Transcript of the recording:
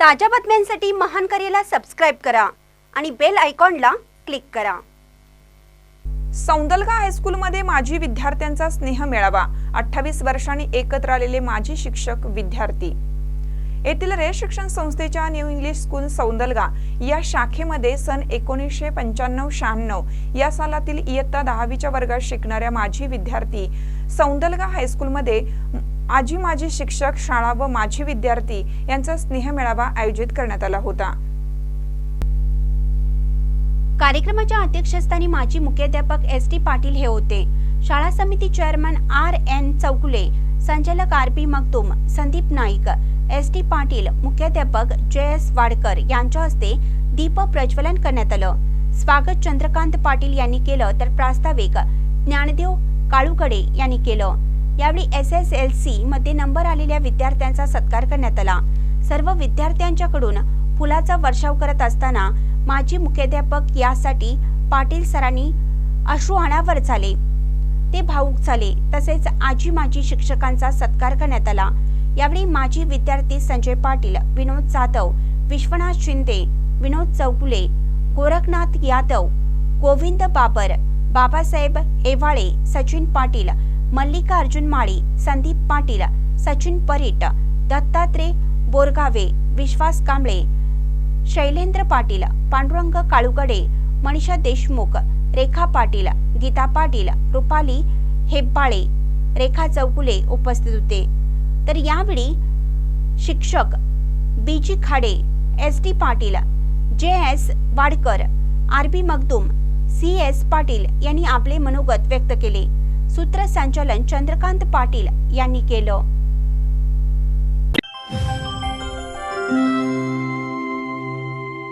ताज्या बातम्यांसाठी महान करेला सबस्क्राईब करा आणि बेल आयकॉनला क्लिक करा. सौंदलगा हायस्कूलमध्ये माजी विद्यार्थ्यांचा स्नेह मेळावा. अठ्ठावीस वर्षांनी एकत्र आलेले माजी शिक्षक विद्यार्थी. येथील रे शिक्षण संस्थेच्या न्यू इंग्लिश स्कूल सौंदलगा या शाखेमध्ये सन एकोणीसशे पंच्याण्णव शहाण्णव या सालातील इयत्ता दहावीच्या वर्गात शिकणाऱ्या माजी विद्यार्थी सौंदलगा हायस्कूलमध्ये आजी माजी शिक्षक शाळा व माजी विद्यार्थी यांचा स्नेह मेळावा आयोजित करण्यात आला होता. कार्यक्रमाच्या अध्यक्षस्थानी माजी मुख्याध्यापक एस टी पाटील हे होते. शाळा समिती चेअरमन आर एन चौकुले संचालक R P Magdum Sandeep Naik S T Patil मुख्याध्यापक जे एस वाडकर यांच्या हस्ते दीप प्रज्वलन करण्यात आलं. स्वागत चंद्रकांत पाटील यांनी केलं तर प्रास्ताविक ज्ञानदेव काळूकडे यांनी केलं. यावेळी एस एस एल सी मध्ये नंबर आलेल्या विद्यार्थ्यांचा सत्कार करण्यात आला. सर्व विद्यार्थ्यांच्याकडून फुलाचा वर्षाव करत असताना माजी मुख्याध्यापक यासाठी पाटील सरांनी अश्रू अनावर झाले. ते भाऊक झाले. तसेच आजी माजी शिक्षकांचा सत्कार करण्यात आला. यावेळी माजी विद्यार्थी संजय पाटील विनोद जाधव विश्वनाथ शिंदे विनोद चौगुले गोरखनाथ यादव गोविंद बाबर बाबासाहेब एवाळे सचिन पाटील मल्लिका अर्जुन माळी संदीप पाटील सचिन परीट दत्तात्रय बोरगावे विश्वास कांबळे शैलेंद्र पाटील पांडुरंग काळुगडे मनीषा देशमुख रेखा पाटील गीता पाटील रुपाली हेब्बाळे रेखा चौगुले उपस्थित होते. तर यावेळी शिक्षक B G Khade S T Patil J S Wadkar R B Magdum C S Patil यांनी आपले मनोगत व्यक्त केले. सूत्रसंचालन चंद्रकांत पाटील यांनी केलं.